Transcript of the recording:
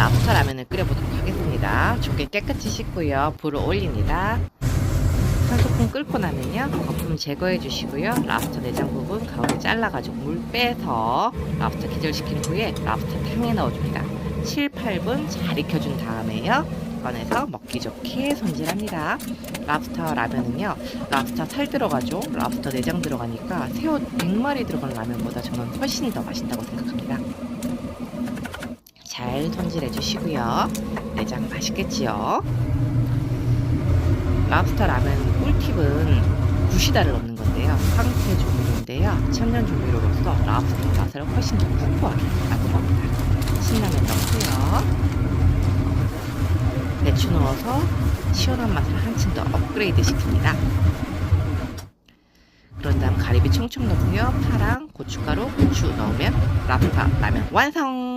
랍스터 라면을 끓여보도록 하겠습니다. 조개 깨끗이 씻고요. 불을 올립니다. 산소통 끓고 나면요. 거품 제거해 주시고요. 랍스터 내장 부분 가운데 잘라가지고 물 빼서 랍스터 기절시킨 후에 랍스터 탕에 넣어줍니다. 7, 8분 잘 익혀준 다음에요. 꺼내서 먹기 좋게 손질합니다. 랍스터 라면은요. 랍스터 살 들어가죠. 랍스터 내장 들어가니까 새우 100마리 들어간 라면보다 저는 훨씬 더 맛있다고 생각합니다. 잘 손질해 주시고요. 내장 맛있겠지요? 랍스터 라면 꿀팁은 구시다를 넣는 건데요. 황태 조미료인데요. 천연 조미료로서 랍스터 맛을 훨씬 더 풍부하게 만들어줍니다. 신라면 넣고요. 배추 넣어서 시원한 맛을 한층 더 업그레이드 시킵니다. 그런 다음 가리비 총총 넣고요. 파랑, 고춧가루, 고추 넣으면 랍스터 라면 완성!